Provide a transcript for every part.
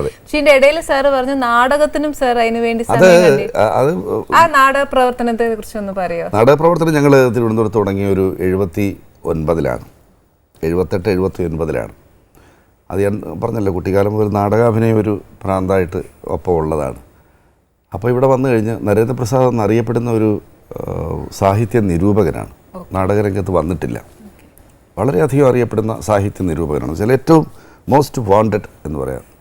പക്ഷെ ഇടയിൽ സാറ് പറഞ്ഞു നാടകത്തിനും സാർ അതിനു വേണ്ടി അത് അത് ആ നാടക പ്രവർത്തനത്തെ കുറിച്ച് ഒന്ന് പറയോ നാടകപ്രവർത്തനം ഞങ്ങൾ തിരുവനന്തപുരത്ത് തുടങ്ങിയ ഒരു എഴുപത്തി ഒൻപതിലാണ് എഴുപത്തെട്ട് എഴുപത്തി ഒൻപതിലാണ് അത് ഞാൻ പറഞ്ഞല്ലോ കുട്ടിക്കാലം മുതൽ നാടകാഭിനയം ഒരു പ്രാന്തായിട്ട് ഒപ്പം ഉള്ളതാണ്. അപ്പോൾ ഇവിടെ വന്നു കഴിഞ്ഞ് നരേന്ദ്രപ്രസാദ് എന്നറിയപ്പെടുന്ന ഒരു സാഹിത്യ നിരൂപകനാണ്. നാടകരംഗത്ത് വന്നിട്ടില്ല. വളരെയധികം അറിയപ്പെടുന്ന സാഹിത്യ നിരൂപകനാണ്. ചില ഏറ്റവും മോസ്റ്റ് വാണ്ടഡ് എന്ന് പറയാം.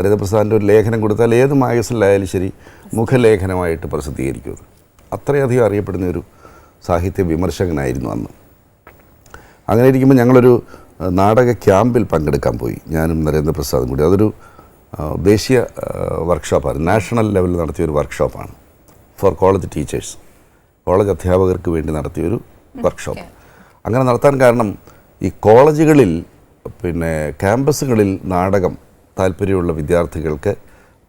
നരേന്ദ്രപ്രസാദിന്റെ ഒരു ലേഖനം കൊടുത്താൽ ഏത് മാഗസിനിലായാലും ശരി മുഖലേഖനമായിട്ട് പ്രസിദ്ധീകരിക്കുന്നു അത്രയധികം അറിയപ്പെടുന്ന ഒരു സാഹിത്യ വിമർശകനായിരുന്നു അന്ന്. അങ്ങനെ ഇരിക്കുമ്പോൾ ഞങ്ങളൊരു നാടക ക്യാമ്പിൽ പങ്കെടുക്കാൻ പോയി. ഞാനും നരേന്ദ്രപ്രസാദും കൂടി. അതൊരു ദേശീയ വർക്ക്ഷോപ്പാണ്. നാഷണൽ ലെവലിൽ നടത്തിയ ഒരു വർക്ക്ഷോപ്പാണ്. For college teachers. കോളേജ് അധ്യാപകർക്ക് വേണ്ടി നടത്തിയൊരു വർക്ക്ഷോപ്പ്. അങ്ങനെ നടത്താൻ കാരണം ഈ കോളേജുകളിൽ പിന്നെ ക്യാമ്പസുകളിൽ നാടകം താല്പര്യമുള്ള വിദ്യാർത്ഥികൾക്ക്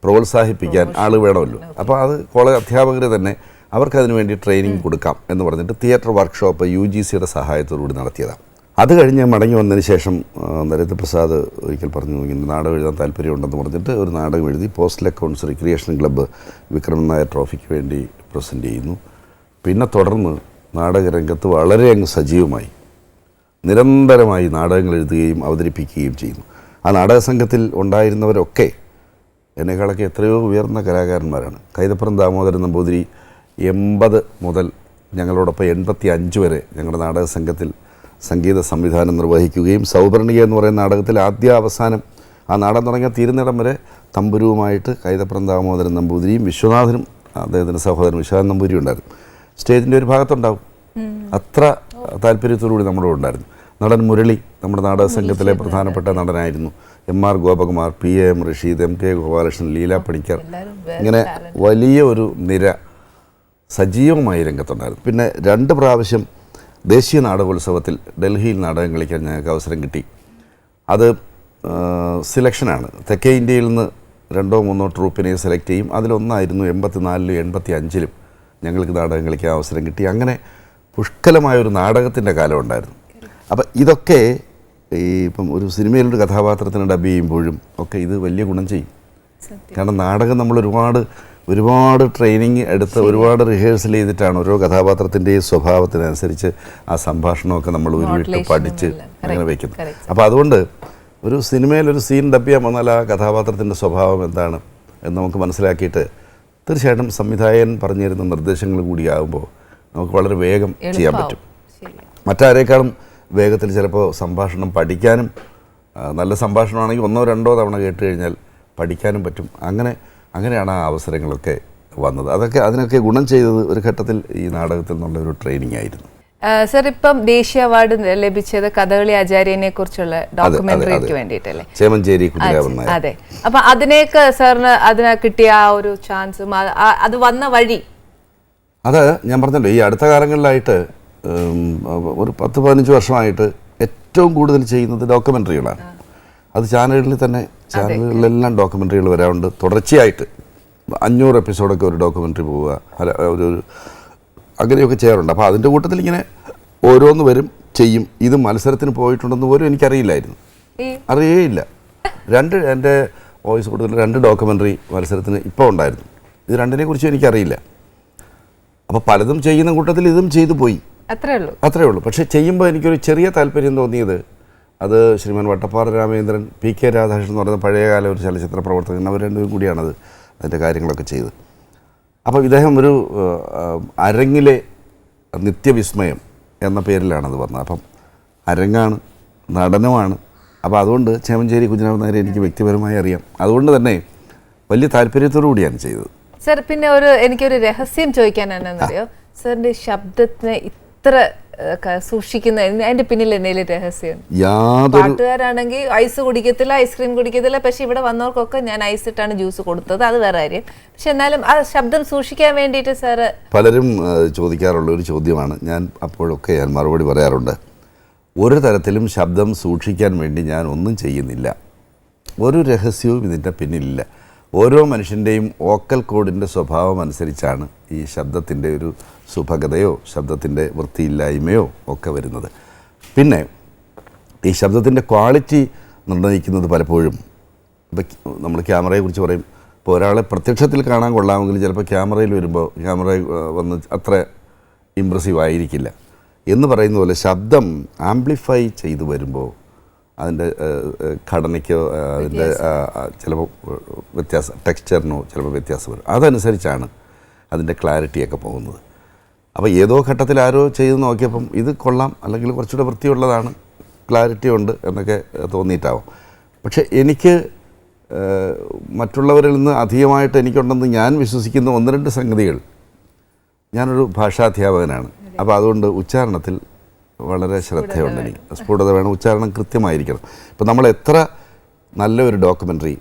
പ്രോത്സാഹിപ്പിക്കാൻ ആൾ വേണമല്ലോ. അപ്പോൾ അത് കോളേജ് അധ്യാപകർ തന്നെ അവർക്ക് അതിനു വേണ്ടി ട്രെയിനിങ് കൊടുക്കാം എന്ന് പറഞ്ഞിട്ട് തിയേറ്റർ വർക്ക്ഷോപ്പ് യു ജി സിയുടെ സഹായത്തോടുകൂടി നടത്തിയതാണ് അത് കഴിഞ്ഞ് മടങ്ങി വന്നതിന് ശേഷം നരേന്ദ്രപ്രസാദ് ഒരിക്കൽ പറഞ്ഞു ഇങ്ങനെ നാടകം എഴുതാൻ താല്പര്യമുണ്ടെന്ന് പറഞ്ഞിട്ട് ഒരു നാടകം എഴുതി postal accounts recreation club Vikram Nair ട്രോഫിക്ക് വേണ്ടി പ്രസന്റ് ചെയ്യുന്നു. പിന്നെ തുടർന്ന് നാടകരംഗത്ത് വളരെ അങ്ങ് സജീവമായി നിരന്തരമായി നാടകങ്ങൾ എഴുതുകയും അവതരിപ്പിക്കുകയും ചെയ്യുന്നു. ആ നാടക സംഘത്തിൽ ഉണ്ടായിരുന്നവരൊക്കെ എന്നെക്കാളൊക്കെ എത്രയോ ഉയർന്ന കലാകാരന്മാരാണ്. കൈതപ്പുറം ദാമോദരൻ നമ്പൂതിരി എൺപത് മുതൽ ഞങ്ങളോടൊപ്പം എൺപത്തി അഞ്ച് വരെ ഞങ്ങളുടെ നാടക സംഘത്തിൽ സംഗീത സംവിധാനം നിർവഹിക്കുകയും സൗപർണിക എന്ന് പറയുന്ന നാടകത്തിൽ ആദ്യ അവസാനം ആ നാടകം തുടങ്ങിയ തീരുന്നിടം വരെ തമ്പുരുവുമായിട്ട് കൈതപ്പുറം ദാമോദരൻ നമ്പൂതിരിയും വിശ്വനാഥനും അദ്ദേഹത്തിന്റെ സഹോദരൻ വിശ്വനാഥൻ നമ്പൂരിയും ഉണ്ടായിരുന്നു. സ്റ്റേജിന്റെ ഒരു ഭാഗത്തുണ്ടാവും. അത്ര താല്പര്യത്തോടുകൂടി നമ്മുടെ ഉണ്ടായിരുന്നു. നടൻ മുരളി നമ്മുടെ നാടക സംഘത്തിലെ പ്രധാനപ്പെട്ട നടനായിരുന്നു. M R Gopakumar P A M Rasheed M K Gopalakrishnan Leela Panicker ഇങ്ങനെ വലിയ ഒരു നിര സജീവമായി രംഗത്തുണ്ടായിരുന്നു. പിന്നെ രണ്ട് പ്രാവശ്യം ദേശീയ നാടകോത്സവത്തിൽ ഡൽഹിയിൽ നാടകം കളിക്കാൻ ഞങ്ങൾക്ക് അവസരം കിട്ടി. അത് സെലക്ഷനാണ് തെക്കേ ഇന്ത്യയിൽ നിന്ന് രണ്ടോ മൂന്നോ ട്രൂപ്പിനെ സെലക്ട് ചെയ്യും. അതിലൊന്നായിരുന്നു എൺപത്തിനാലിലും എൺപത്തി അഞ്ചിലും ഞങ്ങൾക്ക് നാടകം കളിക്കാൻ അവസരം കിട്ടി. അങ്ങനെ പുഷ്കലമായ ഒരു നാടകത്തിന്റെ കാലം ഉണ്ടായിരുന്നു. അപ്പം ഇതൊക്കെ ഈ ഇപ്പം ഒരു സിനിമയിലൊരു കഥാപാത്രത്തിന് ഡബ് ചെയ്യുമ്പോഴും ഒക്കെ ഇത് വലിയ ഗുണം ചെയ്യും. കാരണം നാടകം നമ്മൾ ഒരുപാട് ഒരുപാട് ട്രെയിനിങ് എടുത്ത് ഒരുപാട് റിഹേഴ്സൽ ചെയ്തിട്ടാണ് ഓരോ കഥാപാത്രത്തിന്റെയും സ്വഭാവത്തിനനുസരിച്ച് ആ സംഭാഷണമൊക്കെ നമ്മൾ ഉരുവിട്ട് പഠിച്ച് അങ്ങനെ വയ്ക്കുന്നത്. അപ്പോൾ അതുകൊണ്ട് ഒരു സിനിമയിൽ ഒരു സീൻ ഡബ് ചെയ്യാൻ വന്നാൽ ആ കഥാപാത്രത്തിന്റെ സ്വഭാവം എന്താണ് എന്ന് നമുക്ക് മനസ്സിലാക്കിയിട്ട് തീർച്ചയായിട്ടും സംവിധായകൻ പറഞ്ഞു തരുന്ന നിർദ്ദേശങ്ങൾ കൂടിയാകുമ്പോൾ നമുക്ക് വളരെ വേഗം ചെയ്യാൻ പറ്റും. മറ്റാരേക്കാളും വേഗത്തിൽ ചിലപ്പോൾ സംഭാഷണം പഠിക്കാനും നല്ല സംഭാഷണമാണെങ്കിൽ ഒന്നോ രണ്ടോ തവണ കേട്ട് കഴിഞ്ഞാൽ പഠിക്കാനും പറ്റും. അങ്ങനെ അങ്ങനെയാണ് ആ അവസരങ്ങളൊക്കെ വന്നത്. അതൊക്കെ അതിനൊക്കെ ഗുണം ചെയ്തത് ഒരു ഘട്ടത്തിൽ ഈ നാടകത്തിൽ നിന്നുള്ള ഒരു ട്രെയിനിങ് ആയിരുന്നു സർ ഇപ്പം ദേശീയ അവാർഡ് ലഭിച്ചത് കഥകളി ആചാര്യനെ കുറിച്ചുള്ള ഡോക്യുമെന്ററിക്ക് വേണ്ടിയിട്ടല്ലേ? ചേമഞ്ചേരി അതെ. അപ്പൊ അതിനേക്ക് സാറിന് അതിന് കിട്ടിയ ആ ഒരു ചാൻസും അത് വന്ന വഴി? അത് ഞാൻ പറഞ്ഞല്ലോ ഈ അടുത്ത കാലങ്ങളിലായിട്ട് ഒരു പത്ത് പതിനഞ്ച് വർഷമായിട്ട് ഏറ്റവും കൂടുതൽ ചെയ്യുന്നത് ഡോക്യുമെന്ററികളാണ്. അത് ചാനലുകളിൽ തന്നെ ചാനലുകളിലെല്ലാം ഡോക്യുമെന്ററികൾ വരാറുണ്ട്. തുടർച്ചയായിട്ട് അഞ്ഞൂറ് എപ്പിസോഡൊക്കെ ഒരു ഡോക്യുമെന്ററി പോവുക അല്ല ഒരു അങ്ങനെയൊക്കെ ചെയ്യാറുണ്ട്. അപ്പോൾ അതിന്റെ കൂട്ടത്തിൽ ഇങ്ങനെ ഓരോന്ന് വരും ചെയ്യും. ഇത് മത്സരത്തിന് പോയിട്ടുണ്ടെന്ന് പോലും എനിക്കറിയില്ലായിരുന്നു. അറിയേയില്ല. രണ്ട് എന്റെ വോയിസ് കൂടുതൽ രണ്ട് ഡോക്യുമെന്ററി മത്സരത്തിന് ഇപ്പോൾ ഉണ്ടായിരുന്നു. ഇത് രണ്ടിനെ കുറിച്ച് എനിക്കറിയില്ല. അപ്പോൾ പലതും ചെയ്യുന്ന കൂട്ടത്തിൽ ഇതും ചെയ്തു പോയി. അത്രേ ഉള്ളൂ. അത്രേ ഉള്ളൂ. പക്ഷേ ചെയ്യുമ്പോൾ എനിക്കൊരു ചെറിയ താല്പര്യം തോന്നിയത് അത് ശ്രീമാൻ വട്ടപ്പാറ രാമേന്ദ്രൻ പി കെ രാധാകൃഷ്ണൻ എന്ന് പറയുന്ന പഴയകാല ഒരു ചലച്ചിത്ര പ്രവർത്തകൻ അവർ രണ്ടുപേരും കൂടിയാണത് അതിന്റെ കാര്യങ്ങളൊക്കെ ചെയ്ത്. അപ്പോൾ ഇദ്ദേഹം ഒരു അരങ്ങിലെ നിത്യവിസ്മയം എന്ന പേരിലാണത് വന്നത്. അപ്പം അരങ്ങാണ് നടനമാണ്. അപ്പോൾ അതുകൊണ്ട് ചേമഞ്ചേരി കുഞ്ഞിനാഥ് നായരെ എനിക്ക് വ്യക്തിപരമായി അറിയാം. അതുകൊണ്ട് തന്നെ വലിയ താല്പര്യത്തോടു കൂടിയാണ് ചെയ്തത്. സർ പിന്നെ ഒരു എനിക്കൊരു രഹസ്യം ചോദിക്കാനാണെന്നറിയോ? സാറിന്റെ ശബ്ദത്തിന് ക- സൂക്ഷിക്കുന്ന അതിന്റെ പിന്നിൽ എന്തെങ്കിലും രഹസ്യം? പാട്ടുകാരാണെങ്കിൽ ഐസ് കുടിക്കത്തില്ല ഐസ്ക്രീം കുടിക്കത്തില്ല പക്ഷെ ഇവിടെ വന്നവർക്കൊക്കെ ഞാൻ ഐസ് ഇട്ടാണ് ജ്യൂസ് കൊടുത്തത് അത് വേറെ കാര്യം. പക്ഷെ എന്നാലും ആ ശബ്ദം സൂക്ഷിക്കാൻ വേണ്ടിയിട്ട് സാറ് പലരും ചോദിക്കാറുള്ള ഒരു ചോദ്യമാണ്. ഞാൻ അപ്പോഴൊക്കെ ഞാൻ മറുപടി പറയാറുണ്ട്. ഒരു തരത്തിലും ശബ്ദം സൂക്ഷിക്കാൻ വേണ്ടി ഞാൻ ഒന്നും ചെയ്യുന്നില്ല. ഒരു രഹസ്യവും ഇതിന്റെ പിന്നിലില്ല. ഓരോ മനുഷ്യന്റെയും ഓക്കൽ കോഡിന്റെ സ്വഭാവം അനുസരിച്ചാണ് ഈ ശബ്ദത്തിന്റെ ഒരു സുഭഗതയോ ശബ്ദത്തിന്റെ വൃത്തിയില്ലായ്മയോ ഒക്കെ വരുന്നത്. പിന്നെ ഈ ശബ്ദത്തിന്റെ ക്വാളിറ്റി നിർണയിക്കുന്നത് പലപ്പോഴും ഇപ്പം നമ്മൾ ക്യാമറയെക്കുറിച്ച് പറയും ഇപ്പോൾ ഒരാളെ പ്രത്യക്ഷത്തിൽ കാണാൻ കൊള്ളാമെങ്കിൽ ചിലപ്പോൾ ക്യാമറയിൽ വരുമ്പോൾ ക്യാമറ വന്ന് അത്ര ഇമ്പ്രസീവ് ആയിരിക്കില്ല. എന്ന് പറയുന്ന പോലെ ശബ്ദം ആംപ്ലിഫൈ ചെയ്തു വരുമ്പോൾ അതിന്റെ ഘടനയ്ക്കോ അതിന്റെ ചിലപ്പോൾ വ്യത്യാസം ടെക്സ്ചറിനോ ചിലപ്പോൾ വ്യത്യാസം വരും. അതനുസരിച്ചാണ് അതിന്റെ ക്ലാരിറ്റിയൊക്കെ പോകുന്നത്. അപ്പോൾ ഏതോ ഘട്ടത്തിൽ ആരോ ചെയ്ത് നോക്കിയപ്പം ഇത് കൊള്ളാം അല്ലെങ്കിൽ കുറച്ചുകൂടെ വൃത്തിയുള്ളതാണ് ക്ലാരിറ്റി ഉണ്ട് എന്നൊക്കെ തോന്നിയിട്ടാവും. പക്ഷേ എനിക്ക് മറ്റുള്ളവരിൽ നിന്ന് അധികമായിട്ട് എനിക്കുണ്ടെന്ന് ഞാൻ വിശ്വസിക്കുന്ന ഒന്ന് രണ്ട് സംഗതികൾ. ഞാനൊരു ഭാഷാധ്യാപകനാണ്. അപ്പോൾ അതുകൊണ്ട് ഉച്ചാരണത്തിൽ വളരെ ശ്രദ്ധയുണ്ട് എനിക്ക്. സ്ഫുടത വേണം. ഉച്ചാരണം കൃത്യമായിരിക്കണം. ഇപ്പം നമ്മൾ എത്ര നല്ലൊരു ഡോക്യുമെന്ററി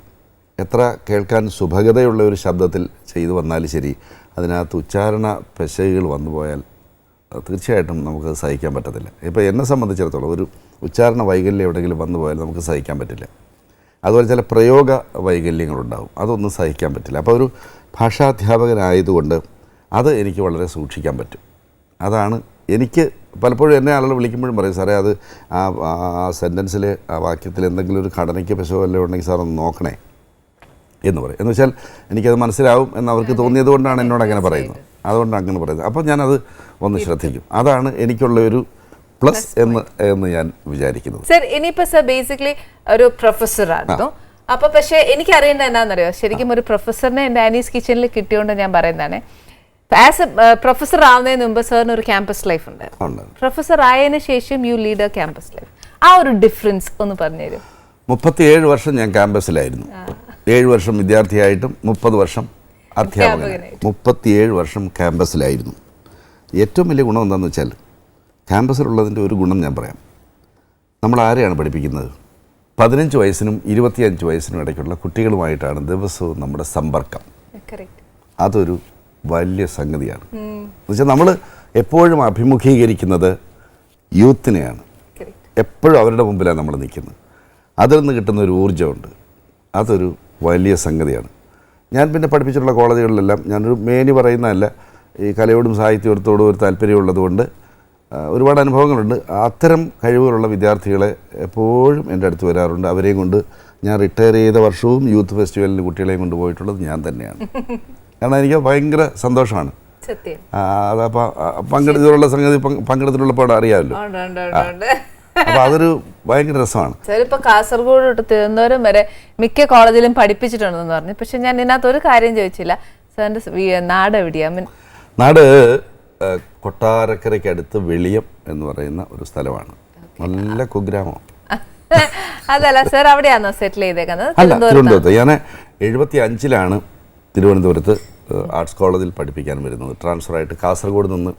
എത്ര കേൾക്കാൻ സുഭഗതയുള്ള ഒരു ശബ്ദത്തിൽ ചെയ്തു വന്നാലും ശരി അതിനകത്ത് ഉച്ചാരണ പെശകുകൾ വന്നു പോയാൽ തീർച്ചയായിട്ടും നമുക്ക് സഹിക്കാൻ പറ്റത്തില്ല. ഇപ്പോൾ എന്നെ സംബന്ധിച്ചിടത്തോളം ഒരു ഉച്ചാരണ വൈകല്യം എവിടെയെങ്കിലും വന്നു പോയാൽ നമുക്ക് സഹിക്കാൻ പറ്റില്ല. അതുപോലെ ചില പ്രയോഗ വൈകല്യങ്ങളുണ്ടാവും. അതൊന്നും സഹിക്കാൻ പറ്റില്ല. അപ്പോൾ ഒരു ഭാഷാധ്യാപകനായതുകൊണ്ട് അത് എനിക്ക് വളരെ സൂക്ഷിക്കാൻ പറ്റും. അതാണ് എനിക്ക് പലപ്പോഴും എന്നെ ആളുകൾ വിളിക്കുമ്പോഴും പറയും സാറേ അത് ആ ആ സെന്റൻസിൽ ആ വാക്യത്തിൽ എന്തെങ്കിലും ഒരു ഘടനയ്ക്ക് പശോ വല്ലതും ഉണ്ടെങ്കിൽ സാർ ഒന്ന് നോക്കണേ എന്ന് പറയും. എന്ന് വെച്ചാൽ എനിക്കത് മനസ്സിലാവും എന്ന് അവർക്ക് തോന്നിയത് കൊണ്ടാണ് എന്നോട് അങ്ങനെ പറയുന്നത്. അതുകൊണ്ടാണ് അങ്ങനെ പറയുന്നത്. അപ്പോൾ ഞാനത് ഒന്ന് ശ്രദ്ധിക്കും. അതാണ് എനിക്കുള്ള ഒരു പ്ലസ് എന്ന് എന്ന് ഞാൻ വിചാരിക്കുന്നത്. സർ ഇനിയിപ്പോൾ സർ ബേസിക്കലി ഒരു പ്രൊഫസർ അപ്പോൾ പക്ഷേ പക്ഷെ എനിക്ക് അറിയേണ്ടത് എന്താണെന്നറിയോ ശരിക്കും ഒരു പ്രൊഫസറിനെ എന്റെ ആനീസ് കിച്ചണിൽ കിട്ടിയോണ്ട് ഞാൻ പറയുന്നതാണ്. ആസ് എ പ്രൊഫസർ ആവുന്നതിന് മുമ്പ് സാറിന് ഒരു ക്യാമ്പസ് ലൈഫ് ഉണ്ട്. പ്രൊഫസർ ആയതിനു ശേഷം you lead a campus life ആ ഒരു ഡിഫറൻസ് ഒന്ന് പറഞ്ഞുതരും മുപ്പത്തിയേഴ് വർഷം ഞാൻ ക്യാമ്പസിലായിരുന്നു ഏഴ് വർഷം വിദ്യാർത്ഥിയായിട്ടും മുപ്പത് വർഷം അധ്യാപകനായി. മുപ്പത്തിയേഴ് വർഷം ക്യാമ്പസിലായിരുന്നു ഏറ്റവും വലിയ ഗുണം എന്താണെന്ന് വെച്ചാൽ ക്യാമ്പസിലുള്ളതിന്റെ ഒരു ഗുണം ഞാൻ പറയാം. നമ്മൾ ആരെയാണ് പഠിപ്പിക്കുന്നത്? പതിനഞ്ച് വയസ്സിനും ഇരുപത്തിയഞ്ച് വയസ്സിനും ഇടയ്ക്കുള്ള കുട്ടികളുമായിട്ടാണ് ദിവസവും നമ്മുടെ സമ്പർക്കം. അതൊരു വലിയ സംഗതിയാണ്. എന്നുവെച്ചാൽ നമ്മൾ എപ്പോഴും അഭിമുഖീകരിക്കുന്നത് യൂത്തിനെയാണ്. എപ്പോഴും അവരുടെ മുമ്പിലാണ് നമ്മൾ നിൽക്കുന്നത്. അതിൽ നിന്ന് കിട്ടുന്ന ഒരു ഊർജമുണ്ട്. അതൊരു വലിയ സംഗതിയാണ്. ഞാൻ പിന്നെ പഠിപ്പിച്ചിട്ടുള്ള കോളേജുകളിലെല്ലാം ഞാനൊരു മേനി പറയുന്നതല്ല ഈ കലയോടും സാഹിത്യത്തോടും ഒരു താല്പര്യമുള്ളതുകൊണ്ട് ഒരുപാട് അനുഭവങ്ങളുണ്ട്. അത്തരം കഴിവുകളുള്ള വിദ്യാർത്ഥികളെ എപ്പോഴും എന്റെ അടുത്ത് വരാറുണ്ട്. അവരെയും കൊണ്ട് ഞാൻ റിട്ടയർ ചെയ്ത വർഷവും യൂത്ത് ഫെസ്റ്റിവലിന് കുട്ടികളെയും കൊണ്ടുപോയിട്ടുള്ളത് ഞാൻ തന്നെയാണ്. കാരണം എനിക്ക് ഭയങ്കര സന്തോഷമാണ്. അതപ്പോൾ പങ്കെടുത്തിട്ടുള്ള സംഗതി പങ്കെടുത്തിട്ടുള്ള പങ്കെടുത്തിട്ടുള്ളപ്പോൾ അറിയാമല്ലോ. അപ്പോൾ അതൊരു ഭയങ്കര രസമാണ്. ചിലപ്പോ കാസർഗോഡ് തൊട്ട് തിരുവനന്തപുരം വരെ മിക്ക കോളേജിലും പഠിപ്പിച്ചിട്ടുണ്ടെന്ന് പറഞ്ഞു. പക്ഷെ ഞാൻ ഇതിനകത്ത് ഒരു കാര്യം ചോദിച്ചില്ല. സാറിന്റെ നാട് എവിടെയാ? നാട് കൊട്ടാരക്കരയ്ക്ക് അടുത്ത് വെളിയം എന്ന് പറയുന്ന ഒരു സ്ഥലമാണ്. നല്ല കുഗ്രാമം. അതല്ല സാർ അവിടെയാണോ സെറ്റിൽ ചെയ്തേക്കുന്നത്? അല്ല തിരുവനന്തപുരത്ത്? ഞാൻ എഴുപത്തി അഞ്ചിലാണ് തിരുവനന്തപുരത്ത് ആർട്സ് കോളേജിൽ പഠിപ്പിക്കാൻ വരുന്നത്. ട്രാൻസ്ഫർ ആയിട്ട് കാസർഗോഡ് നിന്ന്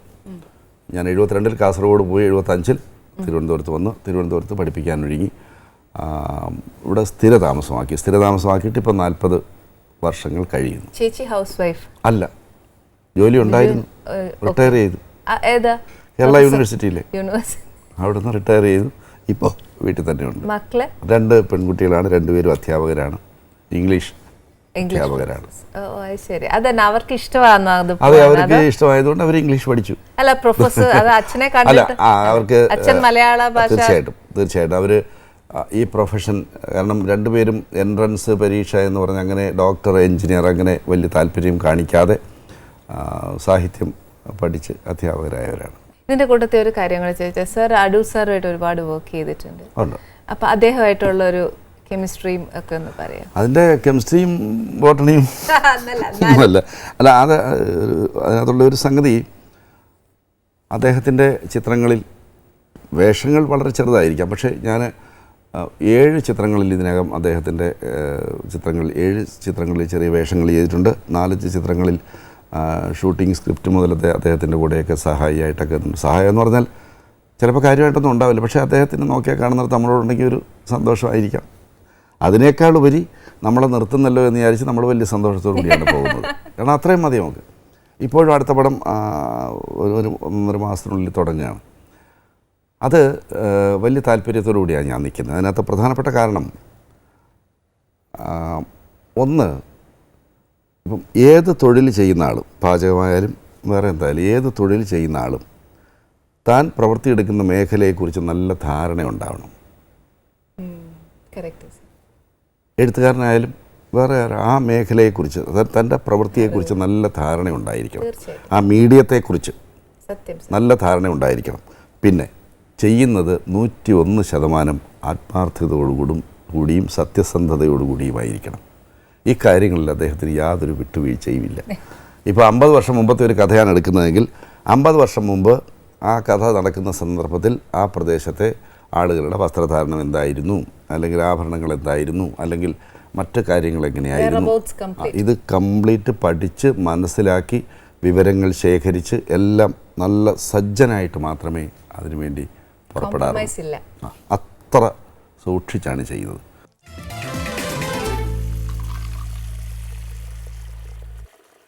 ഞാൻ എഴുപത്തിരണ്ടിൽ കാസർഗോഡ് പോയി എഴുപത്തഞ്ചിൽ തിരുവനന്തപുരത്ത് വന്ന് തിരുവനന്തപുരത്ത് പഠിപ്പിക്കാൻ ഒരുങ്ങി. ആ, ഇവിടെ സ്ഥിര താമസമാക്കി സ്ഥിര താമസമാക്കിയിട്ട് ഇപ്പോൾ നാൽപ്പത് വർഷങ്ങൾ കഴിയുന്നു. ചേച്ചി ഹൗസ് വൈഫ് അല്ല ജോലി ഉണ്ടായിരുന്നു. റിട്ടയർ ചെയ്തു. കേരള യൂണിവേഴ്സിറ്റിയിലെ. യൂണിവേഴ്സിറ്റി അവിടെ നിന്ന് റിട്ടയർ ചെയ്തു. ഇപ്പോൾ വീട്ടിൽ തന്നെയുണ്ട്. മക്കളെ? രണ്ട് പെൺകുട്ടികളാണ് രണ്ടുപേരും അധ്യാപകരാണ്. ഇംഗ്ലീഷ് അധ്യാപകരാണ് ഓ അത് ശരി. അതന്നെ അവർക്ക് അത് ഇഷ്ടമായതുകൊണ്ട് അവർ ഇംഗ്ലീഷ് പഠിച്ചു. അല്ല പ്രൊഫസർ അത് അച്ഛനെ കണ്ടിട്ട് അവർക്ക് അച്ഛൻ മലയാള ഭാഷ തീർച്ചയായിട്ടും തീർച്ചയായിട്ടും. അവർ ഈ പ്രൊഫഷൻ കാരണം രണ്ടുപേരും എൻട്രൻസ് പരീക്ഷ എന്ന് പറഞ്ഞ് അങ്ങനെ ഡോക്ടർ എഞ്ചിനീയർ അങ്ങനെ വലിയ താല്പര്യം കാണിക്കാതെ സാഹിത്യം പഠിച്ച് അധ്യാപകരായവരാണ്. ഇതിന്റെ കൂട്ടത്തിൽ ഒരു കാര്യം കൂടെ ചോദിച്ചാൽ സാർ അടൂർ സാറുമായിട്ട് ഒരുപാട് വർക്ക് ചെയ്തിട്ടുണ്ട്. അപ്പൊ അദ്ദേഹമായിട്ടുള്ള ഒരു കെമിസ്ട്രിയും ഒക്കെ ഒന്ന് പറയാം. അതിന്റെ കെമിസ്ട്രിയും ബോട്ടണിയും അല്ല അല്ല അത് അതിനകത്തുള്ള ഒരു സംഗതി അദ്ദേഹത്തിന്റെ ചിത്രങ്ങളിൽ വേഷങ്ങൾ വളരെ ചെറുതായിരിക്കാം. പക്ഷേ ഞാൻ ഏഴ് ചിത്രങ്ങളിൽ ഇതിനകം അദ്ദേഹത്തിന്റെ ചിത്രങ്ങളിൽ ഏഴ് ചിത്രങ്ങളിൽ ചെറിയ വേഷങ്ങൾ ചെയ്തിട്ടുണ്ട്. നാലഞ്ച് ചിത്രങ്ങളിൽ ഷൂട്ടിംഗ് സ്ക്രിപ്റ്റ് മുതലത്തെ അദ്ദേഹത്തിന്റെ കൂടെയൊക്കെ സഹായിയായിട്ടൊക്കെ സഹായം എന്ന് പറഞ്ഞാൽ ചിലപ്പോൾ കാര്യമായിട്ടൊന്നും ഉണ്ടാവില്ല. പക്ഷേ അദ്ദേഹത്തിന് നോക്കിയാൽ കാണുന്നവർ നമ്മളോടുണ്ടെങ്കിൽ ഒരു സന്തോഷമായിരിക്കാം. അതിനേക്കാൾ ഉപരി നമ്മളെ നിർത്തുന്നല്ലോ എന്ന് വിചാരിച്ച് നമ്മൾ വലിയ സന്തോഷത്തോടു കൂടിയാണ് പോകുന്നത്. കാരണം അത്രയും മതി നമുക്ക്. ഇപ്പോഴും അടുത്ത പടം ഒരു ഒരു ഒന്നര മാസത്തിനുള്ളിൽ തുടങ്ങുകയാണ്. അത് വലിയ താല്പര്യത്തോടു കൂടിയാണ് ഞാൻ നിൽക്കുന്നത്. അതിനകത്ത് പ്രധാനപ്പെട്ട കാരണം ഒന്ന് ഇപ്പം ഏത് തൊഴിൽ ചെയ്യുന്ന ആളും പാചകമായാലും വേറെ എന്തായാലും ഏത് തൊഴിൽ ചെയ്യുന്ന ആളും താൻ പ്രവൃത്തിയെടുക്കുന്ന മേഖലയെക്കുറിച്ച് നല്ല ധാരണ ഉണ്ടാവണം എഴുത്തുകാരനായാലും വേറെ ആ മേഖലയെക്കുറിച്ച് അതായത് തന്റെ പ്രവൃത്തിയെക്കുറിച്ച് നല്ല ധാരണ ഉണ്ടായിരിക്കണം ആ മീഡിയത്തെക്കുറിച്ച് നല്ല ധാരണ ഉണ്ടായിരിക്കണം പിന്നെ ചെയ്യുന്നത് നൂറ്റി ഒന്ന് ശതമാനം ആത്മാർത്ഥതയോടുകൂടും കൂടിയും സത്യസന്ധതയോടുകൂടിയുമായിരിക്കണം. ഈ കാര്യങ്ങളിൽ അദ്ദേഹത്തിന് യാതൊരു വിട്ടുവീഴ്ചയും ഇല്ല ഇപ്പോൾ അമ്പത് വർഷം മുമ്പത്തെ ഒരു കഥയാണ് എടുക്കുന്നതെങ്കിൽ അമ്പത് വർഷം മുമ്പ് ആ കഥ നടക്കുന്ന സന്ദർഭത്തിൽ ആ പ്രദേശത്തെ ആളുകളുടെ വസ്ത്രധാരണം എന്തായിരുന്നു? അല്ലെങ്കിൽ ആഭരണങ്ങൾ എന്തായിരുന്നു? അല്ലെങ്കിൽ മറ്റ് കാര്യങ്ങൾ എങ്ങനെയായിരുന്നു? ഇത് കംപ്ലീറ്റ് പഠിച്ച് മനസ്സിലാക്കി വിവരങ്ങൾ ശേഖരിച്ച് എല്ലാം നല്ല സജ്ജനായിട്ട് മാത്രമേ അതിനുവേണ്ടി പുറപ്പെടാറുള്ളൂ. അത്ര സൂക്ഷിച്ചാണ് ചെയ്യുന്നത്.